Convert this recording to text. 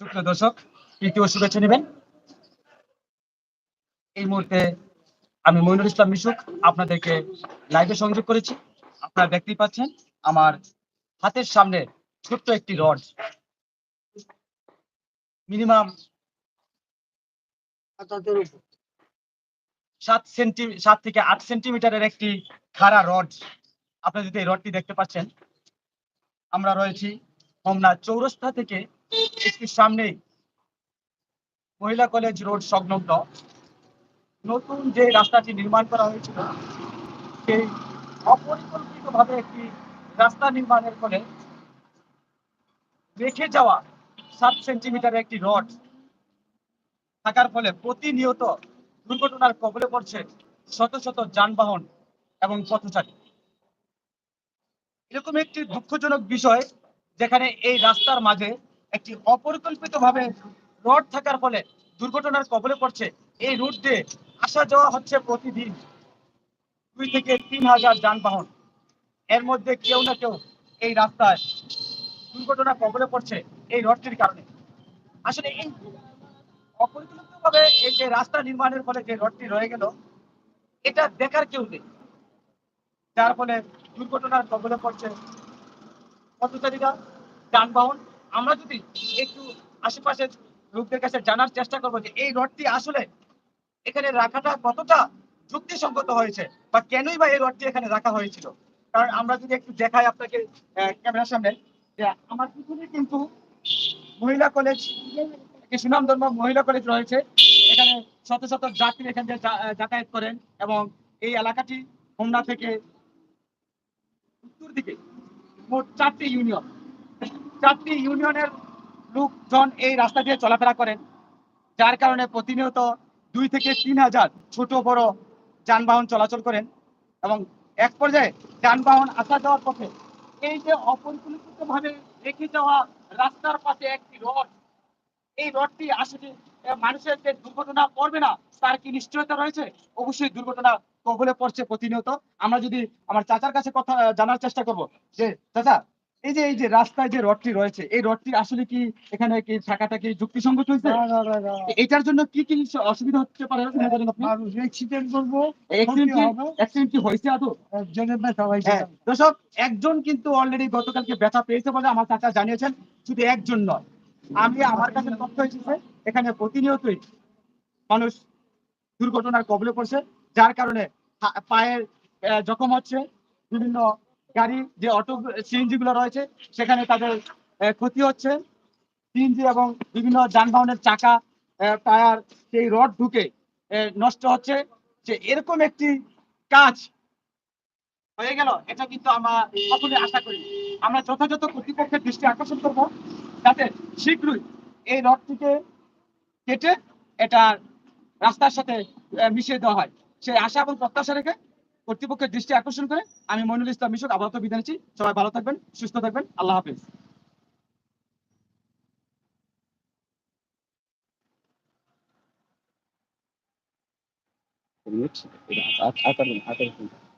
প্রিয় দর্শক ও শুভেচ্ছা নেবেন। এই মুহূর্তে আমি মইনুল ইসলাম মিশুক আপনাদেরকে লাইভে সংযোগ করেছি। আপনারা দেখতেই পাচ্ছেন আমার হাতের সামনে ছোট্ট একটি রড। মিনিমাম সাত সেন্টি সাত থেকে আট সেন্টিমিটারের একটি খাড়া রড। আপনারা যদি এই রডটি দেখতে পাচ্ছেন আমরা রয়েছি হোমনা চৌরাস্তা থেকে একটু সামনেই মহিলা কলেজ রোড সংলগ্ন। নতুন যে রাস্তাটি নির্মাণ করা হয়েছিল, সেই অপরিকল্পিতভাবে একটি রাস্তা নির্মাণের ফলে রেখে যাওয়া সাত সেন্টিমিটার একটি রড থাকার ফলে প্রতিনিয়ত দুর্ঘটনার কবলে পড়ছে শত শত যানবাহন এবং পথচারী। এরকম একটি দুঃখজনক বিষয় যেখানে এই রাস্তার মাঝে একটি অপরিকল্পিতভাবে রড থাকার ফলে দুর্ঘটনার কবলে পড়ছে। এই রুট দিয়ে আসা যাওয়া হচ্ছে প্রতিদিন দুই থেকে তিন হাজার যানবাহন। এর মধ্যে কেউ না কেউ এই রাস্তায় দুর্ঘটনা কবলে পড়ছে এই রডটির কারণে। আসলে এই অপরিকল্পিতভাবে এই যে রাস্তা নির্মাণের ফলে যে রডটি রয়ে গেল, এটা দেখার কেউ নেই। যার ফলে দুর্ঘটনার কবলে পড়ছে পথচারীরা, যানবাহন আমরা যদি একটু আশেপাশের লোকদের কাছে জানার চেষ্টা করব যে এই রডটি আসলে এখানে রাখাটা কতটা যুক্তিসঙ্গত হয়েছে বা কেনই বা এই রডটি এখানে রাখা হয়েছিল? কারণ আমরা যদি একটু দেখাই আপনাকে ক্যামেরার সামনে, যে আমার পিছনে কিন্তু মহিলা কলেজ একটি সুনামধন্য মহিলা কলেজ রয়েছে। এখানে শত শত যাত্রী এখান থেকে যাতায়াত করেন এবং এই এলাকাটি হোমনা থেকে উত্তর দিকে মোট চারটি ইউনিয়ন। চারটি ইউনিয়নের লোকজন এই রাস্তা দিয়ে চলাফেরা করেন, যার কারণে প্রতিনিয়ত দুই থেকে তিন হাজার ছোট বড় যানবাহন চলাচল করেন এবং এক পর্যায়ে যানবাহন আসা যাওয়ার পথে এই যে অপরিকল্পিত ভাবে রেখে যাওয়া রাস্তার পাশে একটি রড, এই রডটি আসলে মানুষের যে দুর্ঘটনা পড়বে না, তার কি নিশ্চয়তা রয়েছে? অবশ্যই দুর্ঘটনা কবলে পড়ছে প্রতিনিয়ত। আমরা যদি আমার চাচার কাছে কথা জানার চেষ্টা করব যে, চাচা এই যে এই যে রাস্তায় যে রডটি রয়েছে এই রডটি আসলে কি এখানে কি থাকাটা কি যুক্তিসঙ্গত হয়েছে এটার জন্য কি কি অসুবিধা হতে পারে মনে মানুষ অ্যাক্সিডেন্ট করব অ্যাক্সিডেন্ট কি হয়েছে আদৌ? হয়েছে হ্যাঁ দর্শক একজন কিন্তু অলরেডি গতকালকে ব্যথা পেয়েছে বলে আমার চাচা জানিয়েছেন শুধু একজন নয়। আমি আমার কাছে তথ্য এসেছে এখানে প্রতিনিয়তই মানুষ দুর্ঘটনার কবলে পড়ছে যার কারণে পায়ের জখম হচ্ছে বিভিন্ন গাড়ি, যে অটো সিএনজি গুলো রয়েছে, সেখানে তাদের ক্ষতি হচ্ছে। সিএনজি এবং বিভিন্ন যানবাহনের চাকা টায়ার, সেই রড ঢুকে নষ্ট হচ্ছে। যে এরকম একটি কাজ হয়ে গেল, এটা কিন্তু আমরা কখনোই আশা করি। আমরা যথাযথ কর্তৃপক্ষের দৃষ্টি আকর্ষণ করব, যাতে শীঘ্রই এই রডটিকে কেটে এটা রাস্তার সাথে মিশিয়ে দেওয়া হয়। সেই আশা এবং প্রত্যাশা রেখে কর্তৃপক্ষের দৃষ্টি আকর্ষণ করে আমি মইনুল ইসলাম মিশুক আপাতত বিদায় সবাই ভালো থাকবেন সুস্থ থাকবেন আল্লাহ হাফিজ আকার আকার.